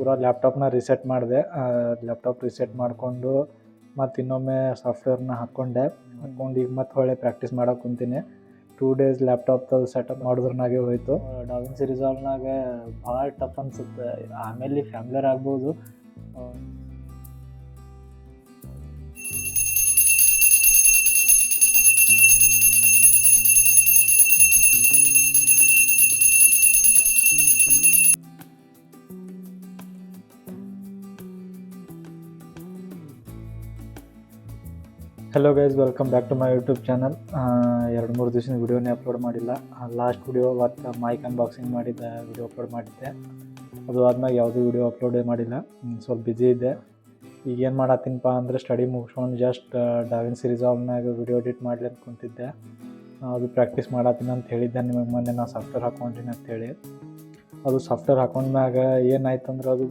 ಪೂರಾ ಲ್ಯಾಪ್ಟಾಪ್ನ ರಿಸೆಟ್ ಮಾಡಿದೆ. ಲ್ಯಾಪ್ಟಾಪ್ ರಿಸೆಟ್ ಮಾಡಿಕೊಂಡು ಮತ್ತು ಇನ್ನೊಮ್ಮೆ ಸಾಫ್ಟ್ವೇರ್ನ ಹಾಕ್ಕೊಂಡೆ ಹಾಕ್ಕೊಂಡು ಈಗ ಮತ್ತೆ ಹೊಳೆ ಪ್ರಾಕ್ಟೀಸ್ ಮಾಡೋಕೆ ಕುಂತೀನಿ. ಟೂ ಡೇಸ್ ಲ್ಯಾಪ್ಟಾಪ್ ಸೆಟಪ್ ಮಾಡಿದ್ರನಾಗೆ ಹೋಯಿತು. ಡಾವಿನ್ ಸಿರಿಸಾಲ್ನಾಗೆ ಭಾಳ ಟಫ್ ಅನ್ಸುತ್ತೆ. ಆಮೇಲೆ ಫ್ಯಾಮ್ಲಿಯರ್ ಆಗ್ಬೋದು. Hello guys welcome back to my YouTube channel ಎರಡು ಮೂರು ದಿವಸದ ವಿಡಿಯೋನೇ ಅಪ್ಲೋಡ್ ಮಾಡಿಲ್ಲ. ಲಾಸ್ಟ್ ವಿಡಿಯೋ ಮತ್ತು ಮೈಕ್ ಅನ್ಬಾಕ್ಸಿಂಗ್ ಮಾಡಿದ್ದ ವಿಡಿಯೋ ಅಪ್ಲೋಡ್ ಮಾಡಿದ್ದೆ. ಅದು ಆದ್ಮೇಲೆ ಯಾವುದೂ ವಿಡಿಯೋ ಅಪ್ಲೋಡೇ ಮಾಡಿಲ್ಲ. ಸ್ವಲ್ಪ ಬ್ಯುಸಿ ಇದ್ದೆ. ಈಗ ಏನು ಮಾಡತ್ತೀನಪ್ಪ ಅಂದರೆ ಸ್ಟಡಿ ಮುಗಿಸ್ಕೊಂಡು ಜಸ್ಟ್ ಡಾವಿನ್ ಸಿರೀಸ್ ಆಲ್ನಾಗ ವಿಡಿಯೋ ಎಡಿಟ್ ಮಾಡಲಿ ಅಂತ ಕುಂತಿದ್ದೆ. ಅದು ಪ್ರಾಕ್ಟೀಸ್ ಮಾಡತ್ತೀನಿ ಅಂತ ಹೇಳಿದ್ದೆ. ನಿಮಗೆ ಮೊನ್ನೆ ನಾನು ಸಾಫ್ಟ್ವೇರ್ ಹಾಕ್ಕೊಂಡಿನಿ ಅಂತೇಳಿ ಅದು ಸಾಫ್ಟ್ವೇರ್ ಹಾಕೊಂಡ್ಮ್ಯಾಗ ಏನಾಯ್ತು ಅಂದ್ರೆ ಅದು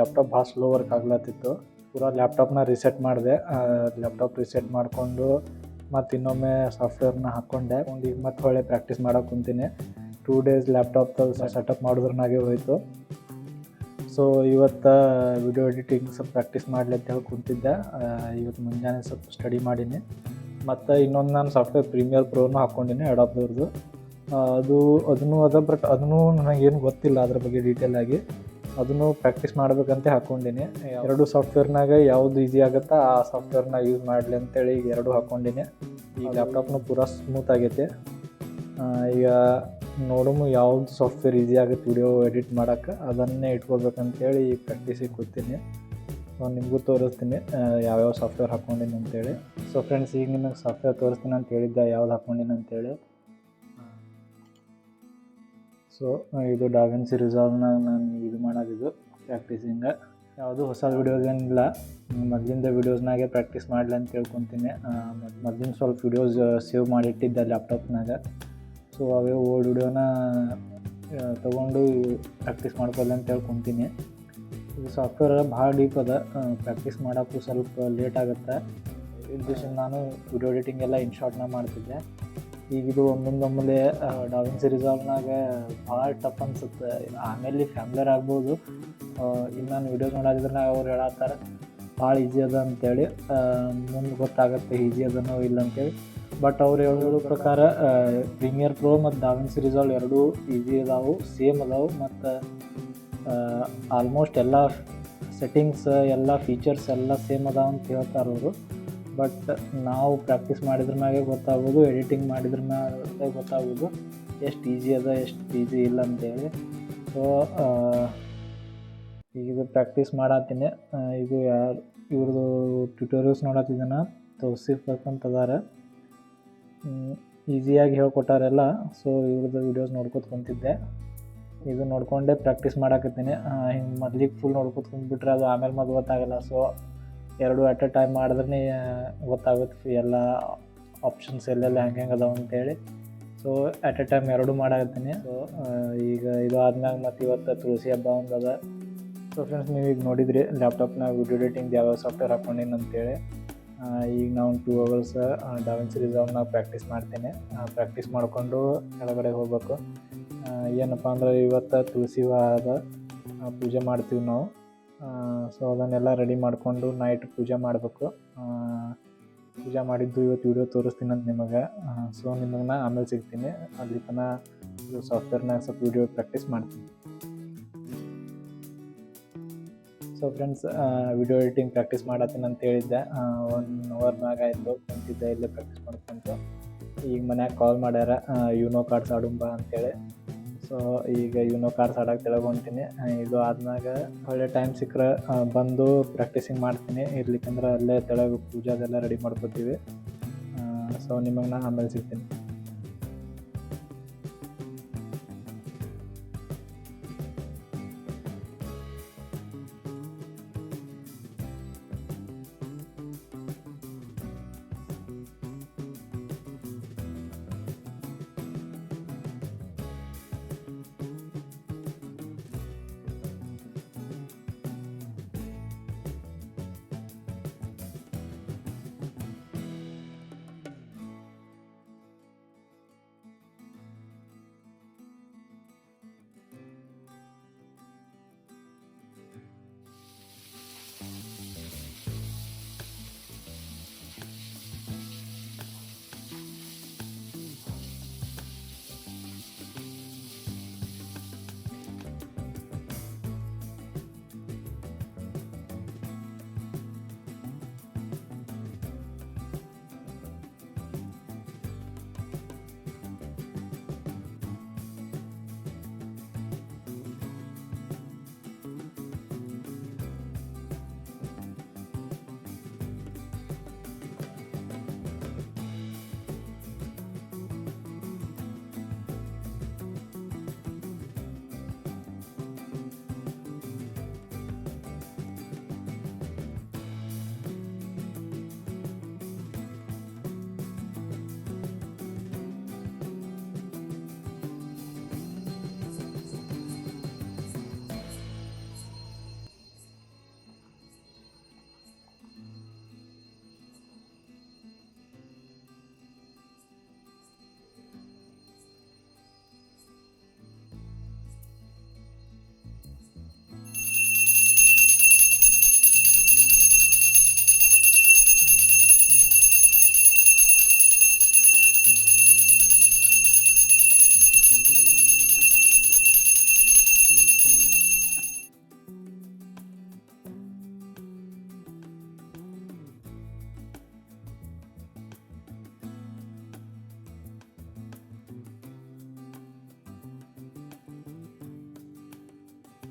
ಲ್ಯಾಪ್ಟಾಪ್ ಭಾಳ ಸ್ಲೋ ವರ್ಕ್ ಆಗ್ಲತ್ತಿತ್ತು. ಪೂರಾ ಲ್ಯಾಪ್ಟಾಪ್ನ ರಿಸೆಟ್ ಮಾಡಿದೆ. ಲ್ಯಾಪ್ಟಾಪ್ ರಿಸೆಟ್ ಮಾಡಿಕೊಂಡು ಮತ್ತು ಇನ್ನೊಮ್ಮೆ ಸಾಫ್ಟ್ವೇರ್ನ ಹಾಕ್ಕೊಂಡೆ ಒಂದು ಈಗ ಮತ್ತೆ ಹೊಳೆ ಪ್ರಾಕ್ಟೀಸ್ ಮಾಡೋಕೆ ಕುಂತೀನಿ. ಟೂ ಡೇಸ್ ಲ್ಯಾಪ್ಟಾಪ್ ಸೆಟಪ್ ಮಾಡೋದ್ರನಾಗೆ ಹೋಯಿತು. ಸೊ ಇವತ್ತು ವಿಡಿಯೋ ಎಡಿಟಿಂಗ್ ಸ್ವಲ್ಪ ಪ್ರಾಕ್ಟೀಸ್ ಮಾಡಲಿ ಅಂತ ಹೇಳಿ ಕುಂತಿದ್ದೆ. ಇವತ್ತು ಮುಂಜಾನೆ ಸ್ವಲ್ಪ ಸ್ಟಡಿ ಮಾಡೀನಿ. ಮತ್ತು ಇನ್ನೊಂದು ನಾನು ಸಾಫ್ಟ್ವೇರ್ ಪ್ರೀಮಿಯರ್ ಪ್ರೋನು ಹಾಕ್ಕೊಂಡಿನಿ ಅಡಾಪ್ದವ್ರದ್ದು ಅದು, ಅದನ್ನು ಅದ ಬಟ್ ಅದನ್ನು ನನಗೇನು ಗೊತ್ತಿಲ್ಲ ಅದ್ರ ಬಗ್ಗೆ ಡೀಟೇಲಾಗಿ ಅದನ್ನು ಪ್ರಾಕ್ಟೀಸ್ ಮಾಡ್ಬೇಕಂತ ಹಾಕೊಂಡಿನಿ. ಎರಡು ಸಾಫ್ಟ್ವೇರ್ನಾಗ ಯಾವುದು ಈಸಿ ಆಗುತ್ತಾ ಆ ಸಾಫ್ಟ್ವೇರ್ನ ಯೂಸ್ ಮಾಡಲಿ ಅಂತೇಳಿ ಈಗ ಎರಡು ಹಾಕೊಂಡಿನಿ. ಈ ಲ್ಯಾಪ್ಟಾಪ್ನು ಪೂರಾ ಸ್ಮೂತ್ ಆಗೈತೆ. ಈಗ ನೋಡಮು ಯಾವ್ದು ಸಾಫ್ಟ್ವೇರ್ ಈಸಿ ಆಗುತ್ತೆ ವಿಡಿಯೋ ಎಡಿಟ್ ಮಾಡೋಕ್ಕೆ ಅದನ್ನೇ ಇಟ್ಕೋಬೇಕಂತೇಳಿ ಈಗ ಪ್ರಾಕ್ಟೀಸಿಗೆ ಕೂತೀನಿ. ಸೊ ನಿಮಗೂ ತೋರಿಸ್ತೀನಿ ಯಾವ್ಯಾವ ಸಾಫ್ಟ್ವೇರ್ ಹಾಕ್ಕೊಂಡಿನಿ ಅಂತೇಳಿ. ಸೊ ಫ್ರೆಂಡ್ಸ್ ಈಗ ನಿಮಗೆ ಸಾಫ್ಟ್ವೇರ್ ತೋರಿಸ್ತೀನಿ ಅಂತ ಹೇಳಿದ್ದೆ ಯಾವ್ದು ಹಾಕ್ಕೊಂಡಿನಿ ಅಂತೇಳಿ. ಸೊ ಇದು ಡಾವಿನ್ ಸಿರಿಸಾಲ್ನಾಗ ನಾನು ಇದು ಮಾಡೋದಿದ್ದು ಪ್ರಾಕ್ಟೀಸಿಂಗ ಯಾವುದು ಹೊಸ ವಿಡಿಯೋಸ್ ಏನಿಲ್ಲ ಮೊದಲಿಂದ ವೀಡಿಯೋಸ್ನಾಗೆ ಪ್ರಾಕ್ಟೀಸ್ ಮಾಡಲಿ ಅಂತ ಕೇಳ್ಕೊತೀನಿ ಮತ್ತು ಮೊದಲಿನ ಸ್ವಲ್ಪ ವಿಡಿಯೋಸ್ ಸೇವ್ ಮಾಡಿಟ್ಟಿದ್ದೆ ಲ್ಯಾಪ್ಟಾಪ್ನಾಗ ಸೊ ಅವೇ ಓಲ್ಡ್ ವಿಡಿಯೋನ ತೊಗೊಂಡು ಪ್ರಾಕ್ಟೀಸ್ ಮಾಡ್ಕೊಳ್ಳಿ ಅಂತ ಹೇಳ್ಕೊತೀನಿ. ಇದು ಸಾಫ್ಟ್ವೇರ್ ಭಾಳ ಡೀಪ್ ಅದ. ಪ್ರಾಕ್ಟೀಸ್ ಮಾಡೋಕ್ಕೂ ಸ್ವಲ್ಪ ಲೇಟ್ ಆಗುತ್ತೆ. ದಿವಸ ನಾನು ವಿಡಿಯೋ ಎಡಿಟಿಂಗ್ ಎಲ್ಲ ಇನ್ ಶಾರ್ಟ್ನಾಗ ಮಾಡ್ತಿದ್ದೆ. ಈಗ ಇದು ಒಮ್ಮೊಮ್ಮೆ ಡಾವಿನ್ ಸಿರಿಸಾಲ್ನಾಗ ಭಾಳ ಟಫ್ ಅನ್ಸುತ್ತೆ. ಆಮೇಲೆ ಫ್ಯಾಮ್ಲಿಯರ್ ಆಗ್ಬೋದು. ಇನ್ನು ನಾನು ವಿಡಿಯೋಸ್ ನೋಡೋದಿದ್ರೆ ಅವ್ರು ಹೇಳತ್ತಾರೆ. ಭಾಳ ಈಸಿ ಅದ ಅಂತೇಳಿ ಮುಂದೆ ಗೊತ್ತಾಗುತ್ತೆ ಈಸಿ ಅದನೋ ಇಲ್ಲ ಅಂತೇಳಿ. ಬಟ್ ಅವ್ರು ಹೇಳೋ ಪ್ರಕಾರ ಪ್ರೀಮಿಯರ್ ಪ್ರೋ ಮತ್ತು ಡಾವಿನ್ ಸಿರಿಸಾಲ್ ಎರಡೂ ಈಸಿ ಅದಾವು ಸೇಮ್ ಅದಾವು, ಮತ್ತು ಆಲ್ಮೋಸ್ಟ್ ಎಲ್ಲ ಸೆಟ್ಟಿಂಗ್ಸ್ ಎಲ್ಲ ಫೀಚರ್ಸ್ ಎಲ್ಲ ಸೇಮ್ ಅದಾವ ಅಂತ ಹೇಳ್ತಾರೆ ಅವರು. ಬಟ್ ನಾವು ಪ್ರಾಕ್ಟೀಸ್ ಮಾಡಿದ್ರ ಮ್ಯಾಗೆ ಗೊತ್ತಾಗೋದು ಎಡಿಟಿಂಗ್ ಮಾಡಿದ್ರ ಮ್ಯಾಗೆ ಗೊತ್ತಾಗೋದು ಎಷ್ಟು ಈಸಿ ಅದ, ಎಷ್ಟು ಈಸಿ ಇಲ್ಲ ಅಂತೇಳಿ. ಸೊ ಈಗ ಇದು ಪ್ರಾಕ್ಟೀಸ್ ಮಾಡತ್ತೀನಿ ಇದು ಯಾರು ಇವ್ರದ್ದು ಟ್ಯೂಟೋರಿಯಲ್ಸ್ ನೋಡತ್ತಿದ್ದಾನ ತೋರಿಸಿರ್ಬೇಕಂತ ಅದಾರ ಈಸಿಯಾಗಿ ಹೇಳ್ಕೊಟ್ಟಾರೆಲ್ಲ ಸೊ ಇವ್ರದ್ದು ವೀಡಿಯೋಸ್ ನೋಡ್ಕೊತ ಕುಂತಿದ್ದೆ. ಇದು ನೋಡ್ಕೊಂಡೆ ಪ್ರಾಕ್ಟೀಸ್ ಮಾಡಾಕತ್ತೀನಿ. ಹಿಂಗೆ ಮೊದ್ಲಿಗೆ ಫುಲ್ ನೋಡ್ಕೊತ ಕುಂತ್ಬಿಟ್ರೆ ಅದು ಆಮೇಲೆ ಮತ್ತೆ ಗೊತ್ತಾಗಲ್ಲ ಸೊ ಎರಡು ಅಟ್ ಅ ಟೈಮ್ ಮಾಡಿದ್ರೆ ಗೊತ್ತಾಗುತ್ತೆ. ಎಲ್ಲ ಆಪ್ಷನ್ಸ್ ಎಲ್ಲೆಲ್ಲ ಹೆಂಗೆ ಹೆಂಗೆ ಅದಾವ ಅಂತೇಳಿ. ಸೊ ಅಟ್ ಎ ಟೈಮ್ ಎರಡು ಮಾಡಾಕತ್ತೀನಿ. ಸೊ ಈಗ ಇದು ಆದ್ಮ್ಯಾಗ ಮತ್ತು ಇವತ್ತು ತುಳಸಿ ಹಬ್ಬ ಒಂದು ಅದ. ಸೊ ಫ್ರೆಂಡ್ಸ್ ನೀವು ಈಗ ನೋಡಿದ್ರಿ ಲ್ಯಾಪ್ಟಾಪ್ನಾಗ ವಿಡಿಯೋ ಎಡಿಟಿಂಗ್ ಯಾವ್ಯಾವ ಸಾಫ್ಟ್ವೇರ್ ಹಾಕೊಂಡಿನಿ ಅಂತೇಳಿ. ಈಗ ನಾವು two hours DaVinci series practice ಮಾಡ್ತೀನಿ. ಪ್ರಾಕ್ಟೀಸ್ ಮಾಡಿಕೊಂಡು ಕೆಳಗಡೆ ಹೋಗ್ಬೇಕು. ಏನಪ್ಪ ಅಂದ್ರೆ ಇವತ್ತು ತುಳಸಿ ಆ, ಪೂಜೆ ಮಾಡ್ತೀವಿ ನಾವು. ಸೊ ಅದನ್ನೆಲ್ಲ ರೆಡಿ ಮಾಡಿಕೊಂಡು ನೈಟ್ ಪೂಜೆ ಮಾಡಬೇಕು. ಪೂಜೆ ಮಾಡಿದ್ದು ಇವತ್ತು ವಿಡಿಯೋ ತೋರಿಸ್ತೀನಿ ಅಂತ ನಿಮಗೆ. ಸೊ ನಿಮಗೆ ನಾ ಆಮೇಲೆ ಸಿಗ್ತೀನಿ. ಅಲ್ಲಿ ತನಕ ಸಾಫ್ಟ್ವೇರ್ನಾಗ ಸ್ವಲ್ಪ ವಿಡಿಯೋ ಪ್ರಾಕ್ಟೀಸ್ ಮಾಡ್ತೀನಿ. So friends video editing practice ಮಾಡತ್ತೀನಿ ಅಂತ ಹೇಳಿದ್ದೆ. ಒನ್ ಅವರ್ ಮ್ಯಾಗ ಆಯಿತು ಕುಂತಿದ್ದೆ, ಇಲ್ಲೇ ಪ್ರಾಕ್ಟೀಸ್ ಮಾಡ್ಕೊಂತ. ಈಗ ಮನ್ಯಾಗ ಕಾಲ್ ಮಾಡ್ಯಾರ ಯುನೋ ಕಾರ್ಡ್ಸ್ ಆಡುಂಬ ಅಂತೇಳಿ ಸೊ ಈಗ ಯುನೋ ಕಾರ್ಸ್ ಆಡಕ್ಕೆ ತಿಳ್ಕೊಂತೀನಿ ಇದು ಆದ್ಮ್ಯಾಗ ಒಳ್ಳೆ ಟೈಮ್ ಸಿಕ್ಕರೆ ಬಂದು ಪ್ರಾಕ್ಟೀಸಿಂಗ್ ಮಾಡ್ತೀನಿ. ಇರ್ಲಿಕ್ಕಂದ್ರೆ ಅಲ್ಲೇ ತೆಳಗೆ ಪೂಜಾದೆಲ್ಲ ರೆಡಿ ಮಾಡ್ಕೊತೀವಿ. ಸೊ ನಿಮಗೆ ನಾ ಆಮೇಲೆ ಸಿಗ್ತೀನಿ.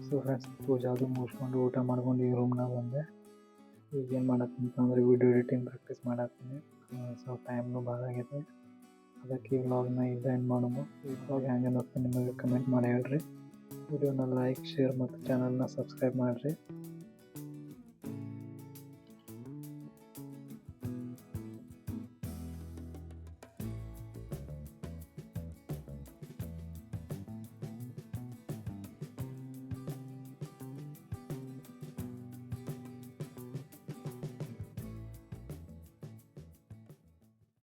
ಸೊ ಫ್ರೆಂಡ್ಸ್ ಪೂಜೆ ಅದು ಮುಗಿಸ್ಕೊಂಡು ಊಟ ಮಾಡ್ಕೊಂಡು ಈ ರೂಮ್ನಾಗ ಬಂದೆ. ಈಗ ಏನು ಮಾಡತ್ತಂತಂದ್ರೆ ವಿಡಿಯೋ ಎಡಿಟಿಂಗ್ ಪ್ರಾಕ್ಟೀಸ್ ಮಾಡತ್ತೀನಿ ಸೊ ಟೈಮ್ನು ಭಾಳ ಆಗಿದೆ ಅದಕ್ಕೆ ಈ ವ್ಲಾಗ್ನ ಇದ್ದ ಎಂಡ್ ಮಾಡೋದು ಈ ವ್ಲಾಗ್ ಹೆಂಗೆ ಅನ್ನಿಸ್ತು ನಿಮಗೆ ಕಮೆಂಟ್ ಮಾಡಿ ಹೇಳ್ರಿ. ವಿಡಿಯೋನ ಲೈಕ್ ಶೇರ್ ಮತ್ತು ಚಾನಲ್ನ ಸಬ್ಸ್ಕ್ರೈಬ್ ಮಾಡಿರಿ.